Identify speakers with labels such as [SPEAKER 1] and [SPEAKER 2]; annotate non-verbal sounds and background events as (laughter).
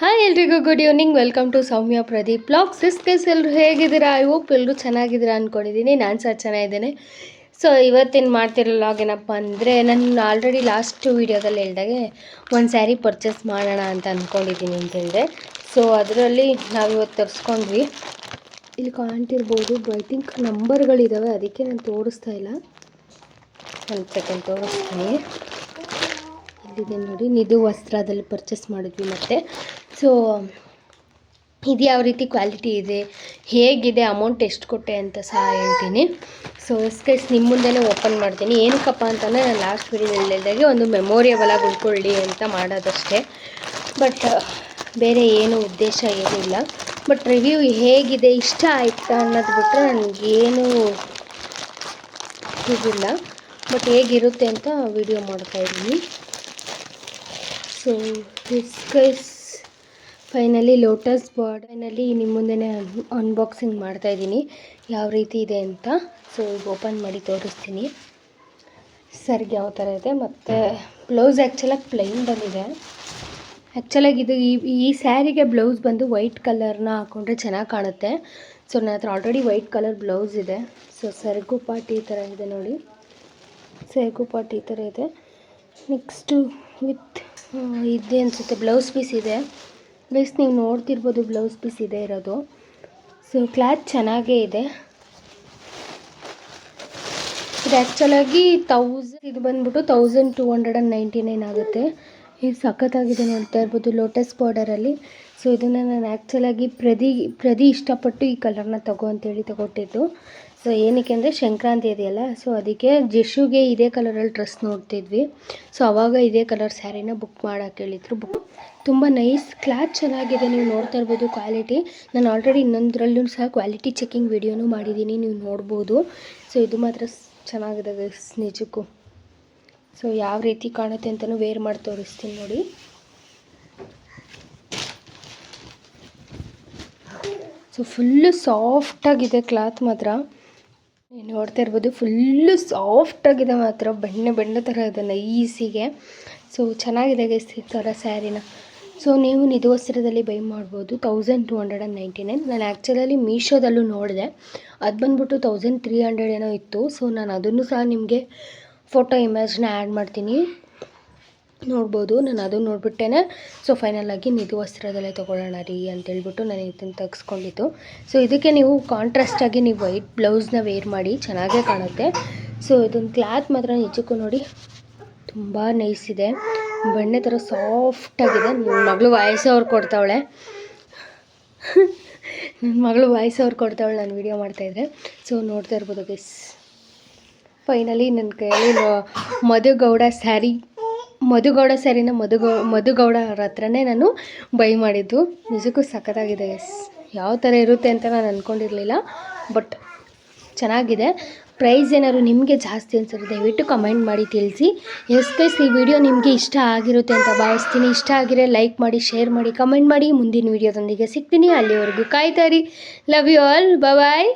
[SPEAKER 1] Hi ಎಲ್ರಿಗೂ good evening welcome to Soumya Pradeep blog phase ಎಲ್ಲರೂ ಹೇಗಿದ್ದೀರಾ? ಐ ಹೋಪ್ ಎಲ್ಲರೂ ಚೆನ್ನಾಗಿದ್ದೀರಾ ಅಂದ್ಕೊಂಡಿದ್ದೀನಿ ನಾನು ಸಹ ಚೆನ್ನಾಗಿದ್ದೇನೆ. ಸೊ ಇವತ್ತಿನ ಮಾಡ್ತಿರೋ ಲಾಗ್ ಏನಪ್ಪ ಅಂದರೆ, ನಾನು ಆಲ್ರೆಡಿ ಲಾಸ್ಟ್ ವೀಡಿಯೋದಲ್ಲಿ ಹೇಳ್ದಾಗೆ ಒಂದು ಸ್ಯಾರಿ ಪರ್ಚೇಸ್ ಮಾಡೋಣ ಅಂತ ಅಂದ್ಕೊಂಡಿದ್ದೀನಿ ಅಂತ ಹೇಳಿದೆ. ಸೊ ಅದರಲ್ಲಿ ನಾವಿವತ್ತು ತರಿಸ್ಕೊಂಡ್ವಿ. ಇಲ್ಲಿ ಕಾಣ್ತಿರ್ಬೋದು ಐ ಥಿಂಕ್ ನಂಬರ್ಗಳಿದ್ದಾವೆ ಅದಕ್ಕೆ ನಾನು ತೋರಿಸ್ತಾ ಇಲ್ಲ. ಒಂದು ಸೆಕೆಂಡ್ ತೋರಿಸ್ತೀನಿ. ಇಲ್ಲಿದೆ ನೋಡಿ. ನಿಧು ವಸ್ತ್ರದಲ್ಲಿ ಪರ್ಚೇಸ್ ಮಾಡಿದ್ವಿ ಮತ್ತೆ. ಸೊ ಇದು ಯಾವ ರೀತಿ ಕ್ವಾಲಿಟಿ ಇದೆ? ಹೇಗಿದೆ? ಅಮೌಂಟ್ ಎಷ್ಟು ಕೊಟ್ಟೆ ಅಂತ ಸಹ ಹೇಳ್ತೀನಿ. ಸೊ ಸ್ಕೆಚ್ ನಿಮ್ಮ ಮುಂದೆನೇ ಓಪನ್ ಮಾಡ್ತೀನಿ. ಏನಕ್ಕಪ್ಪ ಅಂತಂದರೆ, ನಾನು ಲಾಸ್ಟ್ ವೀಡಿಯೋದಲ್ಲಿ ಹೇಳಿದಾಗೆ ಒಂದು ಮೆಮೋರಿಯಬಲ್ ಆಗಿ ಉಳ್ಕೊಳ್ಳಿ ಅಂತ ಮಾಡೋದಷ್ಟೇ. ಬಟ್ ಬೇರೆ ಏನು ಉದ್ದೇಶ ಏನಿಲ್ಲ. ಬಟ್ ರಿವ್ಯೂ ಹೇಗಿದೆ, ಇಷ್ಟ ಆಯ್ತಾ ಅನ್ನೋದು ಬಿಟ್ಟರೆ ನನಗೇನು ಇದಿಲ್ಲ. ಬಟ್ ಹೇಗಿರುತ್ತೆ ಅಂತ ವಿಡಿಯೋ ಮಾಡ್ತಾ ಇದ್ದೀನಿ. So this guys finally lotus finally ನಿಮ್ಮ ಮುಂದೆನೇ ಅನ್ಬಾಕ್ಸಿಂಗ್ ಮಾಡ್ತಾ ಇದ್ದೀನಿ. ಯಾವ ರೀತಿ ಇದೆ ಅಂತ. ಸೊ ಈಗ ಓಪನ್ ಮಾಡಿ ತೋರಿಸ್ತೀನಿ. ಸರಿಗೆ ಯಾವ ಥರ ಇದೆ. ಮತ್ತು ಬ್ಲೌಸ್ ಆ್ಯಕ್ಚುಲಾಗಿ ಪ್ಲೈನ್ ಬಂದಿದೆ. ಆ್ಯಕ್ಚುಲಾಗಿ ಇದು ಈ ಈ ಸ್ಯಾರಿಗೆ ಬ್ಲೌಸ್ ಬಂದು ವೈಟ್ ಕಲರ್ನ ಹಾಕ್ಕೊಂಡ್ರೆ ಚೆನ್ನಾಗಿ ಕಾಣುತ್ತೆ. ಸೊ ನನ್ನ ಹತ್ರ ಆಲ್ರೆಡಿ ವೈಟ್ ಕಲರ್ ಬ್ಲೌಸ್ ಇದೆ. ಸೊ ಸೆರಗು ಪಾಟ್ ಈ ಥರ ಇದೆ ನೋಡಿ. ಸೆರಗು ಪಾಟ್ ಈ ಥರ ಇದೆ. ನೆಕ್ಸ್ಟು ವಿತ್ ಇದೆ ಅನಿಸುತ್ತೆ. ಬ್ಲೌಸ್ ಪೀಸ್ ಇದೆ. ಪ್ಲಸ್ ನೀವು ನೋಡ್ತಿರ್ಬೋದು ಬ್ಲೌಸ್ ಪೀಸ್ ಇದೆ ಇರೋದು. ಸೊ ಕ್ಲಾತ್ ಚೆನ್ನಾಗೇ ಇದೆ. ಇದು ಆ್ಯಕ್ಚುಲಾಗಿ ತೌಸಂಡ್ ಇದು ಬಂದ್ಬಿಟ್ಟು thousand two hundred and ninety nine ಆಗುತ್ತೆ. ಇದು ಸಖತ್ತಾಗಿದೆ ನೋಡ್ತಾ ಇರ್ಬೋದು ಲೋಟಸ್ ಬಾರ್ಡರಲ್ಲಿ ಸೊ ಇದನ್ನು ನಾನು ಆ್ಯಕ್ಚುಲಾಗಿ ಪ್ರದಿ ಪ್ರದಿ ಇಷ್ಟಪಟ್ಟು ಈ ಕಲರ್ನ ತಗೋ ಅಂತೇಳಿ ತಗೊಟ್ಟಿದ್ದು. ಸೊ ಏನಕ್ಕೆ ಅಂದರೆ ಸಂಕ್ರಾಂತಿ ಇದೆಯಲ್ಲ? ಸೊ ಅದಕ್ಕೆ ಜಶುಗೆ ಇದೇ ಕಲರಲ್ಲಿ ಡ್ರೆಸ್ ನೋಡ್ತಿದ್ವಿ. ಸೊ ಅವಾಗ ಇದೇ ಕಲರ್ ಸ್ಯಾರಿನ ಬುಕ್ ಮಾಡೋಕ್ಕೆ ಹೇಳಿದ್ರು. ಬುಕ್ ತುಂಬ ನೈಸ್ ಕ್ಲಾತ್ ಚೆನ್ನಾಗಿದೆ. ನೀವು ನೋಡ್ತಾ ಇರ್ಬೋದು ಕ್ವಾಲಿಟಿ ನಾನು ಆಲ್ರೆಡಿ ಇನ್ನೊಂದರಲ್ಲೂ ಸಹ ಕ್ವಾಲಿಟಿ ಚೆಕಿಂಗ್ ವಿಡಿಯೋನೂ ಮಾಡಿದ್ದೀನಿ. ನೀವು ನೋಡ್ಬೋದು. ಸೊ ಇದು ಮಾತ್ರ ಚೆನ್ನಾಗಿದೆ ನಿಜಕ್ಕೂ. ಸೊ ಯಾವ ರೀತಿ ಕಾಣುತ್ತೆ ಅಂತಲೂ ವೇರ್ ಮಾಡಿ ತೋರಿಸ್ತೀನಿ ನೋಡಿ. ಸೊ ಫುಲ್ಲು ಸಾಫ್ಟಾಗಿದೆ ಕ್ಲಾತ್ ಮಾತ್ರ. ನೋಡ್ತಾ ಇರ್ಬೋದು ಫುಲ್ಲು ಸಾಫ್ಟಾಗಿದೆ ಮಾತ್ರ, ಬೆಣ್ಣೆ ಬೆಣ್ಣೆ ಥರ ಇದೆ ನೈಸಿಗೆ ಸೊ ಚೆನ್ನಾಗಿದೆ ಗೈಸ್ ಈ ಥರ ಸ್ಯಾರಿನ ಸೊ ನೀವು ನಿಧು ವಸ್ತ್ರದಲ್ಲಿ ಬೈ ಮಾಡ್ಬೋದು thousand two hundred and ninety nine ನಾನು ಆ್ಯಕ್ಚುಲಲ್ಲಿ ಮೀಶೋದಲ್ಲೂ ನೋಡಿದೆ. ಅದು ಬಂದ್ಬಿಟ್ಟು ತೌಸಂಡ್ ತ್ರೀ ಹಂಡ್ರೆಡ್ ಏನೋ ಇತ್ತು. ಸೊ ನಾನು ಅದನ್ನು ಸಹ ನಿಮಗೆ ಫೋಟೋ ಇಮೇಜ್ನ ಆ್ಯಡ್ ಮಾಡ್ತೀನಿ. ನೋಡ್ಬೋದು, ನಾನು ಅದು ನೋಡಿಬಿಟ್ಟೇನೆ. ಸೊ ಫೈನಲಾಗಿ ನಿಧು ವಸ್ತ್ರದಲ್ಲೇ ತೊಗೊಳ್ಳೋಣ ರೀ ಅಂತೇಳ್ಬಿಟ್ಟು ನಾನು ಇದನ್ನು ತೆಗೆಸ್ಕೊಂಡಿದ್ದು. ಸೊ ಇದಕ್ಕೆ ನೀವು ಕಾಂಟ್ರಾಸ್ಟಾಗಿ ನೀವು ವೈಟ್ ಬ್ಲೌಸ್ನ ವೇರ್ ಮಾಡಿ, ಚೆನ್ನಾಗೇ ಕಾಣುತ್ತೆ. ಸೊ ಇದೊಂದು ಕ್ಲಾತ್ ಮಾತ್ರ ನಿಜಕ್ಕೂ ನೋಡಿ ತುಂಬ ನೈಸ್ ಇದೆ. ಬೆಣ್ಣೆ ಥರ ಸಾಫ್ಟಾಗಿದೆ ನನ್ನ ಮಗಳು ವಾಯ್ಸ್ ಅವ್ರು ಕೊಡ್ತಾವಳೆ. (laughs) ನನ್ನ ಮಗಳು ವಾಯ್ಸ್ ಅವ್ರು ಕೊಡ್ತಾವಳೆ ನಾನು ವೀಡಿಯೋ ಮಾಡ್ತಾಯಿದ್ರೆ ಸೊ ನೋಡ್ತಾ ಇರ್ಬೋದು ಗೆಸ್ ಫೈನಲಿ ನನ್ನ ಕೈಯಲ್ಲಿ ಮಧುಗೌಡ ಸ್ಯಾರಿ ಮಧುಗೌಡ ಸರಿನ ಮಧುಗೌ, ಮಧುಗೌಡ ಅವ್ರ ಹತ್ರನೇ ನಾನು ಬೈ ಮಾಡಿದ್ದು. ನಿಜಕ್ಕೂ ಸಖತ್ತಾಗಿದೆ, ಎಸ್. ಯಾವ ಥರ ಇರುತ್ತೆ ಅಂತ ನಾನು ಅಂದ್ಕೊಂಡಿರಲಿಲ್ಲ ಬಟ್ ಚೆನ್ನಾಗಿದೆ. ಪ್ರೈಸ್ ಏನಾದ್ರು ನಿಮಗೆ ಜಾಸ್ತಿ ಅನ್ಸಿದ್ರೆ ದಯವಿಟ್ಟು ಕಮೆಂಟ್ ಮಾಡಿ ತಿಳಿಸಿ. ಎಸ್ ಗೈಸ್, ಈ ವಿಡಿಯೋ ನಿಮಗೆ ಇಷ್ಟ ಆಗಿರುತ್ತೆ ಅಂತ ಭಾವಿಸ್ತೀನಿ. ಇಷ್ಟ ಆಗಿರೋ ಲೈಕ್ ಮಾಡಿ, ಶೇರ್ ಮಾಡಿ, ಕಮೆಂಟ್ ಮಾಡಿ. ಮುಂದಿನ ವಿಡಿಯೋದೊಂದಿಗೆ ಸಿಗ್ತೀನಿ. ಅಲ್ಲಿವರೆಗೂ ಕಾಯ್ತಾರಿ ಲವ್ ಯು ಆಲ್. ಬಾಯ್